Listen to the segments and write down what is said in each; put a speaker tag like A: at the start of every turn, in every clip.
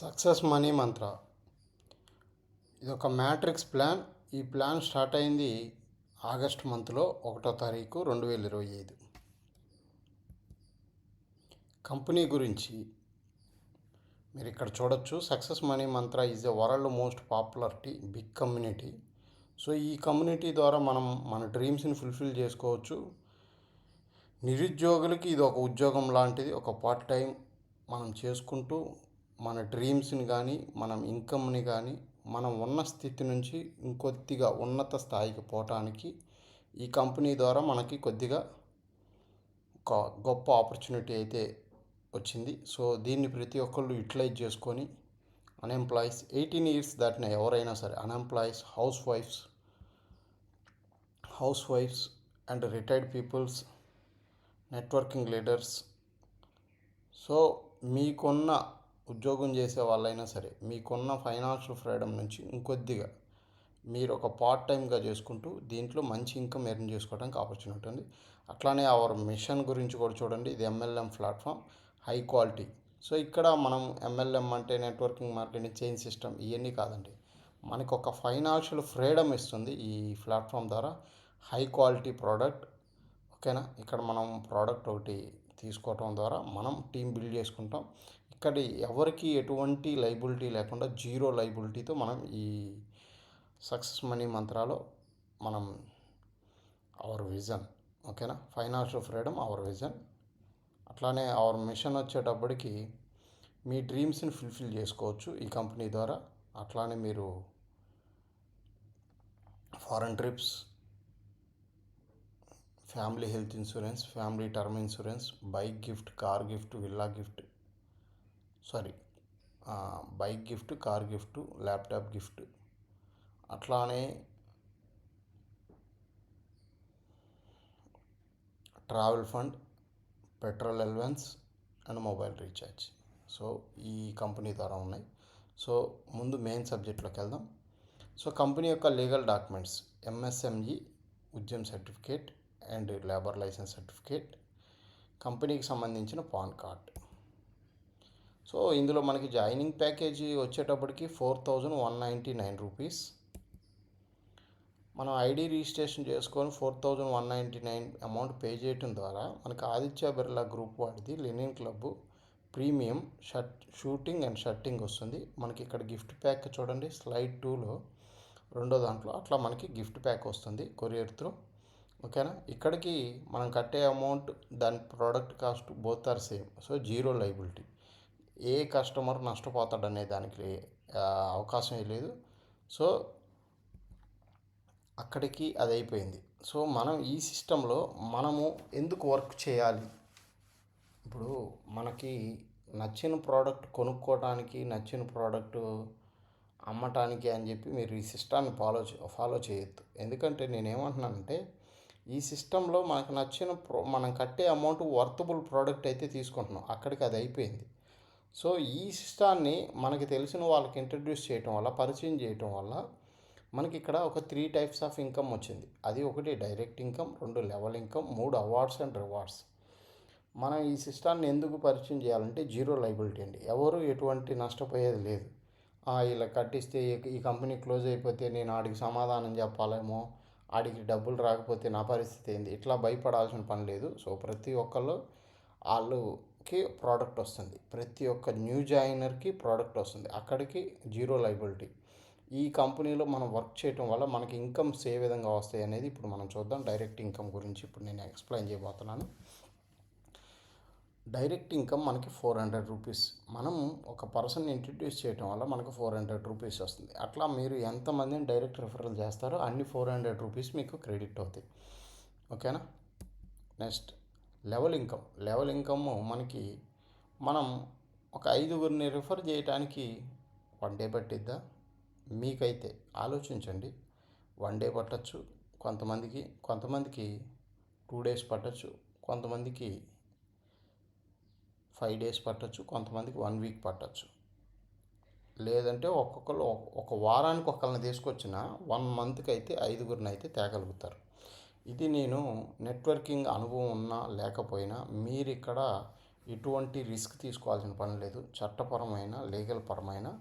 A: Success money Mantra. ఇది ఒక matrix plan. ఈ ప్లాన్ స్టార్ట్ అయింది ఆగస్ట్ మంత్లో ఒకటో తారీఖు రెండు వేల ఇరవై ఐదు. కంపెనీ గురించి మీరు ఇక్కడ చూడొచ్చు. Success Money Mantra is a world most popularity big community. So ఈ కమ్యూనిటీ ద్వారా మనం మన డ్రీమ్స్ని ఫుల్ఫిల్ చేసుకోవచ్చు. నిరుద్యోగులకి ఇది ఒక ఉద్యోగం లాంటిది. ఒక పార్ట్ టైం మనం చేసుకుంటూ మన డ్రీమ్స్ని కానీ మనం ఇన్కమ్ని కానీ మనం ఉన్న స్థితి నుంచి ఇంకొద్దిగా ఉన్నత స్థాయికి పోవటానికి ఈ కంపెనీ ద్వారా మనకి కొద్దిగా ఒక గొప్ప ఆపర్చునిటీ అయితే వచ్చింది. సో దీన్ని ప్రతి ఒక్కళ్ళు యూటిలైజ్ చేసుకొని అన్ఎంప్లాయీస్ ఎయిటీన్ ఇయర్స్ దాటిన ఎవరైనా సరే unemployees house wives house wives and retired peoples networking leaders. So మీకున్న ఉద్యోగం చేసే వాళ్ళైనా సరే మీకున్న ఫైనాన్షియల్ ఫ్రీడమ్ నుంచి ఇంకొద్దిగా మీరు ఒక పార్ట్ టైంగా చేసుకుంటూ దీంట్లో మంచి ఇన్కమ్ ఎర్న్ చేసుకోవడానికి ఆపర్చునిటీ ఉంది. అట్లానే అవర్ మిషన్ గురించి కూడా చూడండి. ఇది MLM platform high quality so ఇక్కడ మనం ఎంఎల్ఎం అంటే నెట్వర్కింగ్ మార్కెటింగ్ చైన్ సిస్టమ్ ఇవన్నీ కాదండి. మనకు ఒక ఫైనాన్షియల్ ఫ్రీడమ్ ఇస్తుంది ఈ ప్లాట్ఫామ్ ద్వారా. హై క్వాలిటీ ప్రోడక్ట్ ఓకేనా ఇక్కడ మనం ప్రోడక్ట్ ఒకటి తీసుకోవటం ద్వారా మనం టీం బిల్డ్ చేసుకుంటాం. ఇక్కడ ఎవరికి ఎటువంటి లైబిలిటీ లేకుండా జీరో లైబిలిటీతో మనం ఈ సక్సెస్ మనీ మంత్రాలో మనం అవర్ విజన్ ఓకేనా? ఫైనాన్షియల్ ఫ్రీడమ్ అవర్ విజన్ అట్లానే అవర్ మిషన్ వచ్చేటప్పటికి మీ డ్రీమ్స్ని ఫుల్ఫిల్ చేసుకోవచ్చు ఈ కంపెనీ ద్వారా. అట్లానే మీరు foreign trips family health insurance family term insurance bike gift car gift villa gift sorry bike gift car gift laptop gift. అట్లానే travel fund petrol allowance and mobile recharge. So ఈ company ద్వారా ఉన్నాయి. So ముందు main సబ్జెక్ట్లోకి వెళ్దాం. So company యొక్క legal documents MSME Udyam certificate and labour licence certificate కంపెనీకి సంబంధించిన పాన్ కార్డ్. సో ఇందులో మనకి జాయినింగ్ ప్యాకేజీ వచ్చేటప్పటికి four thousand one ninety nine rupees. మనం ఐడి రిజిస్ట్రేషన్ చేసుకొని four thousand one ninety nine amount pay చేయటం ద్వారా మనకి ఆదిత్య బిర్లా గ్రూప్ వాడిది Linen Club premium shirt shooting and shirting వస్తుంది. మనకి ఇక్కడ గిఫ్ట్ ప్యాక్ చూడండి స్లైడ్ టూలో రెండో దాంట్లో అట్లా మనకి గిఫ్ట్ ప్యాక్ వస్తుంది కొరియర్ త్రూ. ఓకేనా? ఇక్కడికి మనం కట్టే అమౌంట్ దాని product cost both are same. So zero liability. A customer నష్టపోతాడనే దానికి అవకాశం లేదు. సో అక్కడికి అది అయిపోయింది సో మనం ఈ సిస్టంలో మనము ఎందుకు వర్క్ చేయాలి? ఇప్పుడు మనకి నచ్చిన ప్రోడక్ట్ కొనుక్కోవడానికి నచ్చిన ప్రోడక్ట్ అమ్మటానికి అని చెప్పి మీరు ఈ సిస్టాన్ని ఫాలో ఫాలో చేయొద్దు. ఎందుకంటే నేనేమంటున్నానంటే ఈ సిస్టంలో మనకు నచ్చిన ప్రో మనం కట్టే అమౌంట్ వర్తబుల్ ప్రోడక్ట్ అయితే తీసుకుంటున్నాం. అక్కడికి అది అయిపోయింది. సో ఈ సిస్టాన్ని మనకి తెలిసిన వాళ్ళకి ఇంట్రడ్యూస్ చేయటం వల్ల పరిచయం చేయటం వల్ల మనకి ఇక్కడ ఒక త్రీ టైప్స్ ఆఫ్ ఇన్కమ్ వచ్చింది. అది ఒకటి డైరెక్ట్ ఇన్కమ్ రెండు లెవెల్ ఇన్కమ్ మూడు అవార్డ్స్ అండ్ రివార్డ్స్. మనం ఈ సిస్టాన్ని ఎందుకు పరిచయం చేయాలంటే జీరో లైబిలిటీ అండి. ఎవరు ఎటువంటి నష్టపోయేది లేదు. ఇలా కట్టిస్తే ఈ కంపెనీ క్లోజ్ అయిపోతే నేను ఆడికి సమాధానం చెప్పాలేమో ఆడికి డబ్బులు రాకపోతే నా పరిస్థితి ఏంది? ఇట్లా భయపడాల్సిన పని లేదు. సో ప్రతి ఒక్కళ్ళు కి ప్రోడక్ట్ వస్తుంది. ప్రతి ఒక్క న్యూ జాయినర్కి ప్రోడక్ట్ వస్తుంది. అక్కడికి జీరో లైబిలిటీ ఈ కంపెనీలో మనం వర్క్ చేయటం వల్ల మనకి ఇన్కమ్స్ ఏ విధంగా వస్తాయి అనేది ఇప్పుడు మనం చూద్దాం. డైరెక్ట్ ఇన్కమ్ గురించి ఇప్పుడు నేను ఎక్స్ప్లెయిన్ చేయబోతున్నాను. డైరెక్ట్ ఇన్కమ్ మనకి ఫోర్ హండ్రెడ్ రూపీస్ మనం ఒక పర్సన్ ఇంట్రడ్యూస్ చేయడం వల్ల మనకు ఫోర్ హండ్రెడ్ రూపీస్ వస్తుంది. అట్లా మీరు ఎంతమందిని డైరెక్ట్ రిఫరల్ చేస్తారో అన్ని ఫోర్ హండ్రెడ్ రూపీస్ మీకు క్రెడిట్ అవుతాయి. ఓకేనా next level income. Level income మనకి మనం ఒక ఐదుగురిని రిఫర్ చేయడానికి వన్ డే పట్టిద్దా? మీకైతే ఆలోచించండి. వన్ డే పట్టచ్చు కొంతమందికి కొంతమందికి టూ డేస్ పట్టచ్చు కొంతమందికి ఫైవ్ డేస్ పట్టచ్చు కొంతమందికి వన్ వీక్ పట్టచ్చు. లేదంటే ఒక్కొక్కరు ఒక వారానికి ఒకళ్ళని తీసుకొచ్చిన వన్ మంత్కి అయితే ఐదుగురిని అయితే తేగలుగుతారు. ఇది నేను నెట్వర్కింగ్ అనుభవం ఉన్నా లేకపోయినా మీరు ఇక్కడ ఎటువంటి రిస్క్ తీసుకోవాల్సిన పని లేదు. చట్టపరమైన లీగల్ పరమైన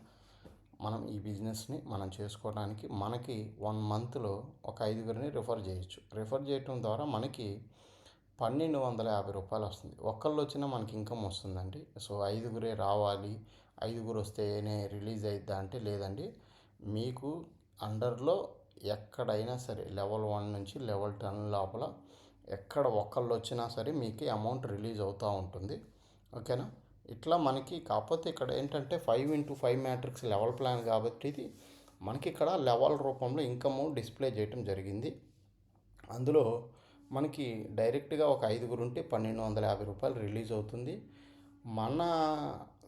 A: మనం ఈ బిజినెస్ని మనం చేసుకోవడానికి మనకి వన్ మంత్లో ఒక ఐదుగురిని రిఫర్ చేయొచ్చు. రిఫర్ చేయటం ద్వారా మనకి పన్నెండు వందల యాభై రూపాయలు వస్తుంది. ఒక్కళ్ళు వచ్చినా మనకి ఇన్కమ్ వస్తుందండి. సో ఐదుగురే రావాలి. ఐదుగురు వస్తేనే రిలీజ్ అయిద్దా అంటే లేదండి. మీకు అండర్లో ఎక్కడైనా సరే లెవెల్ వన్ నుంచి లెవెల్ టెన్ లోపల ఎక్కడ ఒక్కళ్ళు వచ్చినా సరే మీకు అమౌంట్ రిలీజ్ అవుతూ ఉంటుంది. ఓకేనా? ఇట్లా మనకి కాకపోతే ఇక్కడ ఏంటంటే five into five matrix level plan కాబట్టి ఇది మనకి ఇక్కడ లెవెల్ రూపంలో ఇన్కమ్ డిస్ప్లే చేయటం జరిగింది. అందులో మనకి డైరెక్ట్గా ఒక ఐదుగురు ఉంటే పన్నెండు వందల యాభై రూపాయలు రిలీజ్ అవుతుంది. మన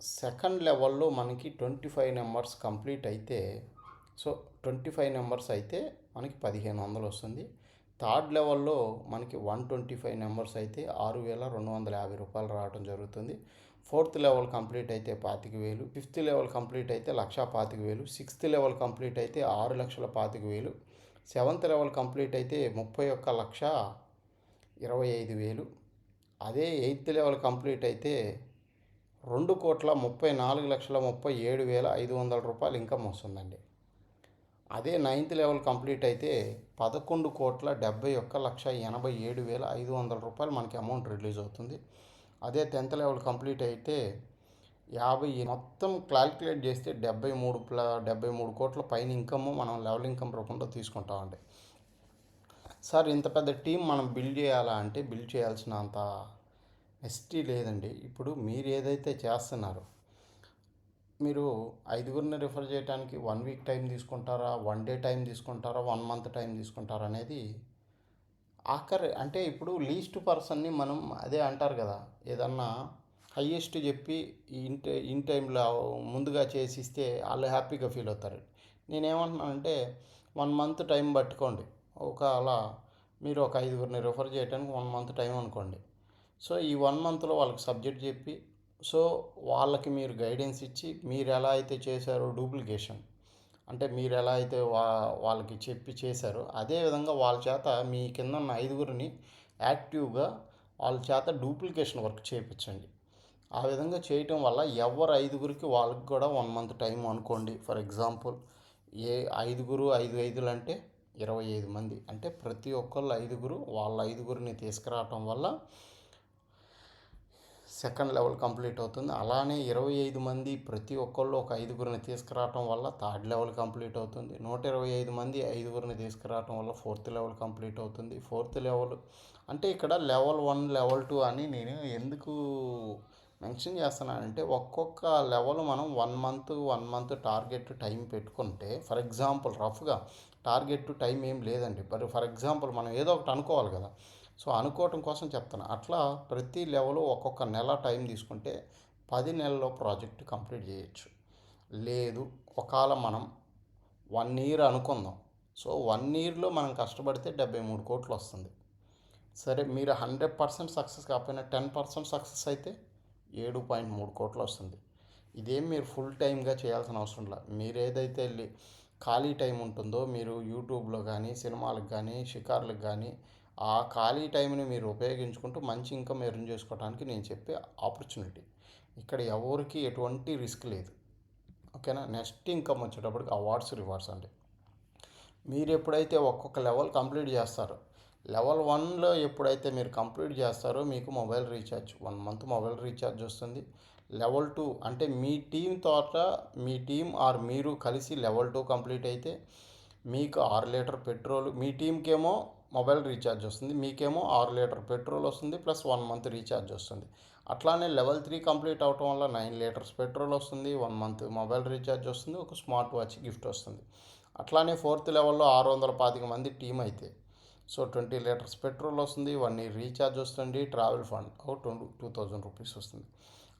A: సెకండ్ లెవెల్లో మనకి ట్వంటీ ఫైవ్ నెంబర్స్ కంప్లీట్ అయితే సో ట్వంటీ ఫైవ్ నెంబర్స్ అయితే మనకి పదిహేను వందలు వస్తుంది. థర్డ్ లెవెల్లో మనకి వన్ ట్వంటీ ఫైవ్ నెంబర్స్ అయితే ఆరు వేల రెండు వందల యాభై రూపాయలు రావడం జరుగుతుంది. ఫోర్త్ లెవెల్ కంప్లీట్ అయితే పాతిక వేలు ఫిఫ్త్ లెవెల్ కంప్లీట్ అయితే లక్ష పాతిక వేలు సిక్స్త్ లెవెల్ కంప్లీట్ అయితే ఆరు లక్షల పాతిక వేలు సెవెంత్ లెవెల్ కంప్లీట్ అయితే ముప్పై ఒక్క లక్ష ఇరవై ఐదు వేలు. అదే ఎయిత్ లెవెల్ కంప్లీట్ అయితే రెండు కోట్ల ముప్పై నాలుగు లక్షల ముప్పై ఏడు వేల ఐదు వందల రూపాయలు ఇన్కమ్ వస్తుందండి. అదే నైన్త్ లెవెల్ కంప్లీట్ అయితే పదకొండు కోట్ల డెబ్బై ఒక్క లక్ష ఎనభై ఏడు వేల ఐదు వందల రూపాయలు మనకి అమౌంట్ రిలీజ్ అవుతుంది. అదే టెన్త్ లెవెల్ కంప్లీట్ అయితే యాభై మొత్తం క్యాల్కులేట్ చేస్తే డెబ్బై మూడు ప్ల డెబ్బై మూడు కోట్ల పైన ఇన్కమ్ మనం లెవెల్ ఇన్కమ్ రూపంలో తీసుకుంటామండి. సార్ ఇంత పెద్ద టీం మనం బిల్డ్ చేయాలా అంటే బిల్డ్ చేయాల్సిన అంత ఎస్టీ లేదండి. ఇప్పుడు మీరు ఏదైతే చేస్తున్నారో మీరు ఐదుగురిని రిఫర్ చేయడానికి వన్ వీక్ టైం తీసుకుంటారా? వన్ డే టైం తీసుకుంటారా? వన్ మంత్ టైం తీసుకుంటారా? అనేది ఆఖరి అంటే ఇప్పుడు లీస్ట్ పర్సన్ని మనం అదే అంటారు కదా ఏదన్నా హయ్యెస్ట్ చెప్పి ఇన్ ఇన్ టైంలో ముందుగా చేసిస్తే వాళ్ళు హ్యాపీగా ఫీల్ అవుతారు. నేనేమంటున్నానంటే వన్ మంత్ టైం పట్టుకోండి. ఒక అలా మీరు ఒక ఐదుగురిని రిఫర్ చేయడానికి వన్ మంత్ టైం అనుకోండి. సో ఈ వన్ మంత్లో వాళ్ళకి సబ్జెక్ట్ చెప్పి సో వాళ్ళకి మీరు గైడెన్స్ ఇచ్చి మీరు ఎలా అయితే చేశారో డూప్లికేషన్ అంటే మీరు ఎలా అయితే వా వాళ్ళకి చెప్పి చేశారో అదే విధంగా వాళ్ళ చేత మీ కింద ఉన్న ఐదుగురిని యాక్టివ్గా వాళ్ళ చేత డూప్లికేషన్ వర్క్ చేయించండి ఆ విధంగా చేయటం వల్ల ఎవరు ఐదుగురికి వాళ్ళకి కూడా వన్ మంత్ టైం అనుకోండి. ఫర్ ఎగ్జాంపుల్ ఏ ఐదుగురు ఐదు ఐదులు అంటే ఇరవై ఐదు మంది. అంటే ప్రతి ఒక్కళ్ళు ఐదుగురు వాళ్ళ ఐదుగురిని తీసుకురావటం వల్ల సెకండ్ లెవెల్ కంప్లీట్ అవుతుంది. అలానే ఇరవై ఐదు మంది ప్రతి ఒక్కళ్ళు ఒక ఐదుగురిని తీసుకురావటం వల్ల థర్డ్ లెవెల్ కంప్లీట్ అవుతుంది. నూట ఇరవై ఐదు మంది ఐదుగురిని తీసుకురావటం వల్ల ఫోర్త్ లెవెల్ కంప్లీట్ అవుతుంది. ఫోర్త్ లెవెల్ అంటే ఇక్కడ లెవెల్ వన్ లెవెల్ టూ అని నేను ఎందుకు మెన్షన్ చేస్తున్నానంటే ఒక్కొక్క లెవెల్ మనం one month one month target time పెట్టుకుంటే ఫర్ ఎగ్జాంపుల్ రఫ్గా టార్గెట్ టైం ఏం లేదండి. మరి ఫర్ ఎగ్జాంపుల్ మనం ఏదో ఒకటి అనుకోవాలి కదా. సో అనుకోవటం కోసం చెప్తాను అట్లా ప్రతి లెవెల్ ఒక్కొక్క నెల టైం తీసుకుంటే పది నెలల్లో ప్రాజెక్ట్ కంప్లీట్ చేయొచ్చు. లేదు ఒకవేళ మనం వన్ ఇయర్ అనుకుందాం. సో వన్ ఇయర్లో మనం కష్టపడితే డెబ్బై మూడు కోట్లు వస్తుంది. సరే మీరు హండ్రెడ్ పర్సెంట్ సక్సెస్ కాకపోయినా టెన్ పర్సెంట్ సక్సెస్ అయితే ఏడు పాయింట్ మూడు కోట్లు వస్తుంది. ఇదేం మీరు ఫుల్ టైమ్గా చేయాల్సిన అవసరం లేదు మీరు ఏదైతే ఖాళీ టైం ఉంటుందో మీరు యూట్యూబ్లో కానీ సినిమాలకు కానీ షికార్లకు కానీ ఆ ఖాళీ టైంని మీరు ఉపయోగించుకుంటూ మంచి ఇన్కమ్ ఎర్న్ చేసుకోవడానికి నేను చెప్పే ఆపర్చునిటీ. ఇక్కడ ఎవరికి ఎటువంటి రిస్క్ లేదు. ఓకేనా? నెక్స్ట్ ఇన్కమ్ వచ్చేటప్పటికి అవార్డ్స్ రివార్డ్స్ అండి. మీరు ఎప్పుడైతే ఒక్కొక్క లెవెల్ కంప్లీట్ చేస్తారో లెవెల్ వన్లో ఎప్పుడైతే మీరు కంప్లీట్ చేస్తారో మీకు mobile recharge one month mobile recharge వస్తుంది. లెవెల్ టూ అంటే మీ టీం తోట మీ టీం ఆర్ మీరు కలిసి లెవెల్ టూ కంప్లీట్ అయితే మీకు ఆరు లీటర్ పెట్రోల్ మీ టీంకేమో మొబైల్ రీఛార్జ్ వస్తుంది. మీకేమో ఆరు లీటర్ పెట్రోల్ వస్తుంది ప్లస్ వన్ మంత్ రీఛార్జ్ వస్తుంది. అట్లానే లెవెల్ త్రీ కంప్లీట్ అవటం వల్ల నైన్ లీటర్స్ పెట్రోల్ వస్తుంది. వన్ మంత్ మొబైల్ రీఛార్జ్ వస్తుంది. ఒక స్మార్ట్ వాచ్ గిఫ్ట్ వస్తుంది. అట్లానే ఫోర్త్ లెవెల్లో ఆరు వందల పాతిక మంది టీం అయితే. సో ట్వంటీ లీటర్స్ పెట్రోల్ వస్తుంది. వన్ ఇయర్ రీఛార్జ్ వస్తుంది. ట్రావెల్ ఫండ్ ఒక ట్వంటీ టూ థౌజండ్ రూపీస్ వస్తుంది.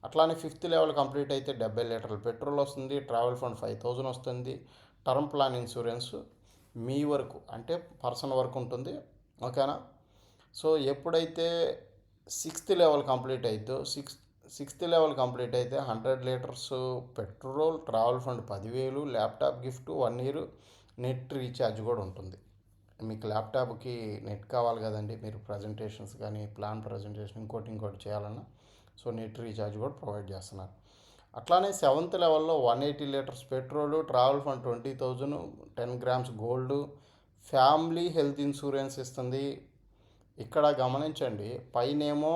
A: అట్లానే ఫిఫ్త్ లెవెల్ కంప్లీట్ అయితే డెబ్బై లీటర్ల పెట్రోల్ వస్తుంది. ట్రావెల్ ఫండ్ ఫైవ్ థౌజండ్ వస్తుంది. టర్మ్ ప్లాన్ ఇన్సూరెన్స్ మీ వరకు అంటే పర్సన్ వరకు ఉంటుంది. ఓకేనా? సో ఎప్పుడైతే సిక్స్త్ లెవెల్ కంప్లీట్ అయిద్దో సిక్స్త్ సిక్స్త్ లెవెల్ కంప్లీట్ అయితే hundred litres petrol travel fund పదివేలు laptop gift one year net recharge కూడా ఉంటుంది. మీకు ల్యాప్టాప్కి నెట్ కావాలి కదండి మీరు ప్రజెంటేషన్స్ కానీ ప్లాన్ ప్రజెంటేషన్ ఇంకోటి ఇంకోటి చేయాలన్నా సో నెట్ రీఛార్జ్ కూడా ప్రొవైడ్ చేస్తున్నారు. అట్లానే సెవెంత్ లెవెల్లో one eighty litres petrol travel fund twenty thousand ten grams gold family health insurance ఇస్తుంది. ఇక్కడ గమనించండి పైనేమో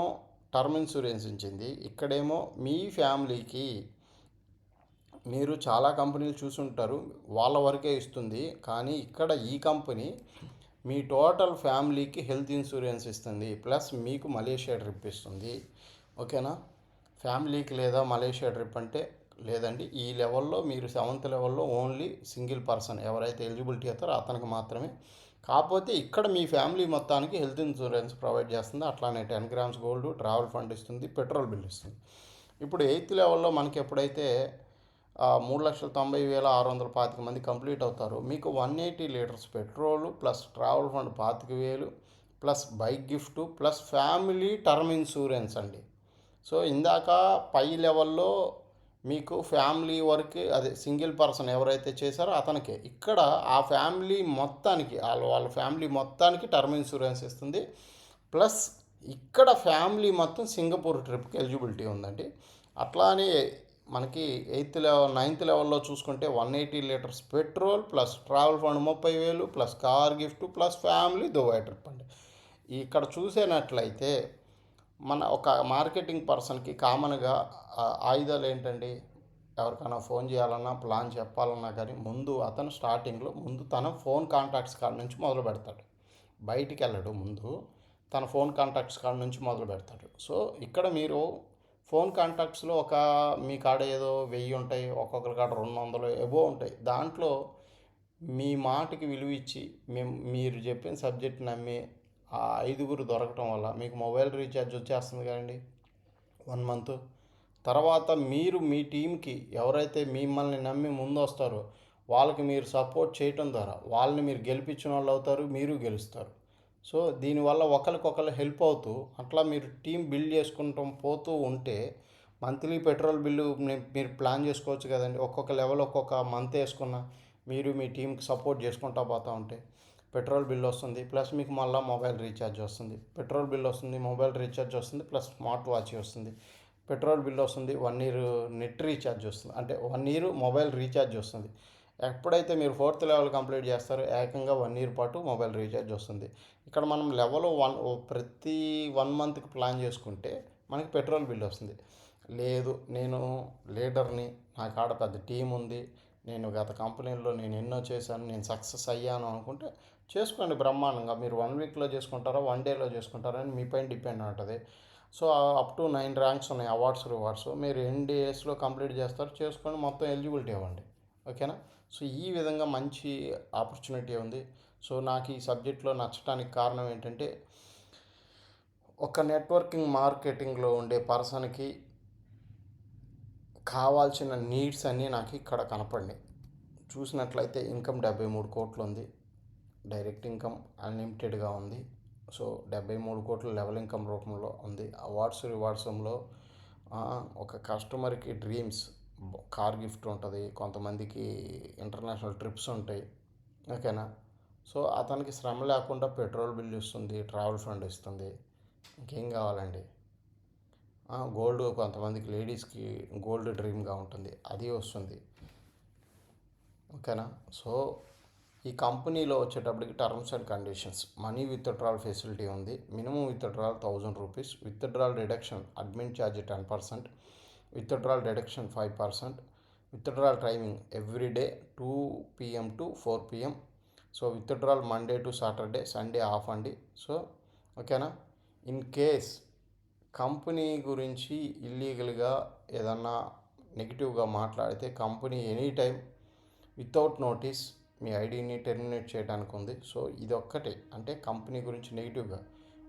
A: టర్మ్ ఇన్సూరెన్స్ ఇచ్చింది ఇక్కడేమో మీ ఫ్యామిలీకి మీరు చాలా కంపెనీలు చూసుంటారు వాళ్ళ వరకే ఇస్తుంది కానీ ఇక్కడ ఈ కంపెనీ మీ టోటల్ ఫ్యామిలీకి హెల్త్ ఇన్సూరెన్స్ ఇస్తుంది ప్లస్ మీకు మలేషియా ట్రిప్ ఇస్తుంది. ఓకేనా? ఫ్యామిలీకి లేదా మలేషియా ట్రిప్ అంటే లేదండి. ఈ లెవెల్లో మీరు సెవెంత్ లెవెల్లో ఓన్లీ సింగిల్ పర్సన్ ఎవరైతే ఎలిజిబిలిటీ అవుతారో అతనికి మాత్రమే. కాకపోతే ఇక్కడ మీ ఫ్యామిలీ మొత్తానికి హెల్త్ ఇన్సూరెన్స్ ప్రొవైడ్ చేస్తుంది. అట్లానే ten grams gold travel fund ఇస్తుంది పెట్రోల్ బిల్ ఇస్తుంది. ఇప్పుడు ఎయిత్ లెవెల్లో మనకి ఎప్పుడైతే మూడు లక్షల తొంభై వేల ఆరు వందల పాతిక మంది కంప్లీట్ అవుతారు మీకు one eighty litres petrol plus travel fund పాతిక వేలు plus bike gift plus family term insurance అండి. సో ఇందాక పై లెవెల్లో మీకు ఫ్యామిలీ వరకు అదే సింగిల్ పర్సన్ ఎవరైతే చేశారో అతనికే. ఇక్కడ ఆ ఫ్యామిలీ మొత్తానికి వాళ్ళ వాళ్ళ ఫ్యామిలీ మొత్తానికి టర్మ్ ఇన్సూరెన్స్ ఇస్తుంది. ప్లస్ ఇక్కడ ఫ్యామిలీ మొత్తం సింగపూర్ ట్రిప్కి ఎలిజిబిలిటీ ఉందండి. అట్లానే మనకి ఎయిత్ లెవెల్ నైన్త్ లెవెల్లో చూసుకుంటే one eighty litres petrol plus travel fund ముప్పై వేలు plus car gift plus family Dubai trip అండి. ఇక్కడ చూసేనట్లయితే మన ఒక మార్కెటింగ్ పర్సన్కి కామన్గా ఆయుధాలు ఏంటండి ఎవరికైనా ఫోన్ చేయాలన్నా ప్లాన్ చెప్పాలన్నా కానీ ముందు అతను స్టార్టింగ్లో ముందు తన ఫోన్ కాంటాక్ట్స్ కాడ నుంచి మొదలు పెడతాడు. బయటికి వెళ్ళడు ముందు తన ఫోన్ కాంటాక్ట్స్ కాడ నుంచి మొదలు పెడతాడు. సో ఇక్కడ మీరు ఫోన్ కాంటాక్ట్స్లో ఒక మీ కాడ ఏదో వెయ్యి ఉంటాయి ఒక్కొక్కరి కాడ రెండు వందలు ఏవో ఉంటాయి. దాంట్లో మీ మాటకి విలువ ఇచ్చి మేము మీరు చెప్పిన సబ్జెక్ట్ నమ్మి ఆ ఐదుగురు దొరకటం వల్ల మీకు మొబైల్ రీఛార్జ్ వచ్చేస్తుంది కదండి. One month. తర్వాత మీరు మీ టీంకి ఎవరైతే మిమ్మల్ని నమ్మి ముందు వస్తారో వాళ్ళకి మీరు సపోర్ట్ చేయటం ద్వారా వాళ్ళని మీరు గెలిపించిన వాళ్ళు అవుతారు మీరు గెలుస్తారు. సో దీనివల్ల ఒకరికొకరు హెల్ప్ అవుతూ అట్లా మీరు టీం బిల్డ్ చేసుకుంటాం పోతూ ఉంటే మంత్లీ పెట్రోల్ బిల్లు మీరు ప్లాన్ చేసుకోవచ్చు కదండి. ఒక్కొక్క లెవెల్ ఒక్కొక్క మంత్ వేసుకున్న మీరు మీ టీంకి సపోర్ట్ చేసుకుంటా పోతూ ఉంటే. పెట్రోల్ బిల్ వస్తుంది ప్లస్ మీకు మళ్ళీ మొబైల్ రీఛార్జ్ వస్తుంది. పెట్రోల్ బిల్ వస్తుంది మొబైల్ రీఛార్జ్ వస్తుంది ప్లస్ స్మార్ట్ వాచ్ వస్తుంది. పెట్రోల్ బిల్ వస్తుంది వన్ ఇయర్ నెట్ రీఛార్జ్ వస్తుంది. అంటే వన్ ఇయర్ మొబైల్ రీఛార్జ్ వస్తుంది. ఎప్పుడైతే మీరు ఫోర్త్ లెవెల్ కంప్లీట్ చేస్తారో ఏకంగా వన్ ఇయర్ పాటు మొబైల్ రీఛార్జ్ వస్తుంది. ఇక్కడ మనం లెవెల్ వన్ ప్రతి వన్ మంత్కి ప్లాన్ చేసుకుంటే మనకి పెట్రోల్ బిల్ వస్తుంది. లేదు నేను లీడర్ని నా కాడ పెద్ద టీం ఉంది. నేను గత కంపెనీల్లో నేను ఎన్నో చేశాను నేను సక్సెస్ అయ్యాను అనుకుంటే చేసుకోండి బ్రహ్మాండంగా. మీరు వన్ వీక్లో చేసుకుంటారా వన్ డేలో చేసుకుంటారా అని మీ పైన డిపెండ్ ఉంటుంది. So up to nine ranks ఉన్నాయి అవార్డ్స్ రివార్డ్స్ మీరు ఎన్ని డేస్లో కంప్లీట్ చేస్తారు చేసుకొని మొత్తం ఎలిజిబిలిటీ ఇవ్వండి. ఓకేనా? సో ఈ విధంగా మంచి ఆపర్చునిటీ ఉంది. సో నాకు ఈ సబ్జెక్ట్లో నచ్చడానికి కారణం ఏంటంటే ఒక నెట్వర్కింగ్ మార్కెటింగ్లో ఉండే పర్సన్కి కావాల్సిన నీడ్స్ అన్నీ నాకు ఇక్కడ కనపడినాయి. చూసినట్లయితే ఇన్కమ్ డెబ్బై మూడు కోట్లు ఉంది. డైరెక్ట్ ఇన్కమ్ అన్లిమిటెడ్గా ఉంది. సో డెబ్బై మూడు కోట్ల లెవెల్ ఇన్కమ్ రూపంలో ఉంది. అవార్డ్స్ రివార్డ్స్లో ఒక కస్టమర్కి డ్రీమ్స్ కార్ గిఫ్ట్ ఉంటుంది. కొంతమందికి ఇంటర్నేషనల్ ట్రిప్స్ ఉంటాయి. ఓకేనా? సో అతనికి శ్రమ లేకుండా పెట్రోల్ బిల్ ఇస్తుంది ట్రావెల్ ఫండ్ ఇస్తుంది. ఇంకేం కావాలండి? గోల్డ్ కొంతమందికి లేడీస్కి గోల్డ్ డ్రీమ్గా ఉంటుంది. అది వస్తుంది. ఓకేనా? సో ఈ కంపెనీలో వచ్చేటప్పటికి terms and conditions money withdrawal facility ఉంది. Minimum withdrawal thousand rupees withdrawal reduction admin charge ten percent withdrawal deduction five percent withdrawal timing every day two PM to four PM so withdrawal Monday to Saturday Sunday off అండి. So ఓకేనా in case company గురించి ఇల్లీగల్గా ఏదన్నా నెగిటివ్గా మాట్లాడితే company any time without notice మీ ఐడిని terminate చేయడానికి ఉంది. సో ఇది ఒక్కటే అంటే కంపెనీ గురించి నెగిటివ్గా.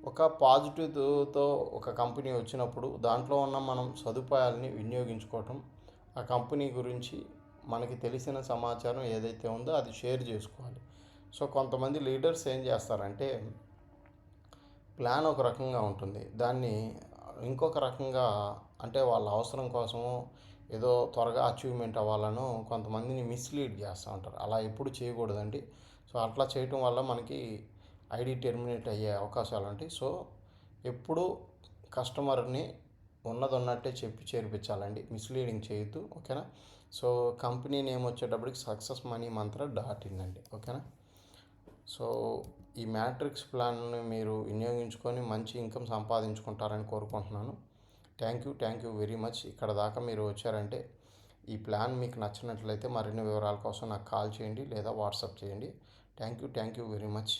A: ఒక పాజిటివ్తో ఒక కంపెనీ వచ్చినప్పుడు దాంట్లో ఉన్న మనం సదుపాయాలని వినియోగించుకోవటం ఆ కంపెనీ గురించి మనకి తెలిసిన సమాచారం ఏదైతే ఉందో అది షేర్ చేసుకోవాలి. సో కొంతమంది లీడర్స్ ఏం చేస్తారంటే ప్లాన్ ఒక రకంగా ఉంటుంది. దాన్ని ఇంకొక రకంగా అంటే వాళ్ళ అవసరం కోసము ఏదో త్వరగా అచీవ్మెంట్ అవ్వాలను కొంతమందిని మిస్లీడ్ చేస్తూ ఉంటారు. అలా ఎప్పుడు చేయకూడదండి. సో అట్లా చేయటం వల్ల మనకి ఐడి టెర్మినేట్ అయ్యే అవకాశాలు ఉంటాయి. సో ఎప్పుడు కస్టమర్ని ఉన్నది ఉన్నట్టే చెప్పి చేర్పించాలండి. మిస్లీడింగ్ చేయొద్దు. ఓకేనా? సో కంపెనీ నేమ్ వచ్చేటప్పటికి Success Money Mantra dot in అండి. ఓకేనా? సో ఈ మ్యాట్రిక్స్ ప్లాన్ని మీరు వినియోగించుకొని మంచి ఇన్కమ్ సంపాదించుకుంటారని కోరుకుంటున్నాను. Thank you thank you very much. ఇక్కడ దాకా మీరు వచ్చారంటే ఈ ప్లాన్ మీకు నచ్చినట్లయితే మరిన్ని వివరాల కోసం నాకు కాల్ చేయండి లేదా వాట్సాప్ చేయండి. Thank you thank you very much.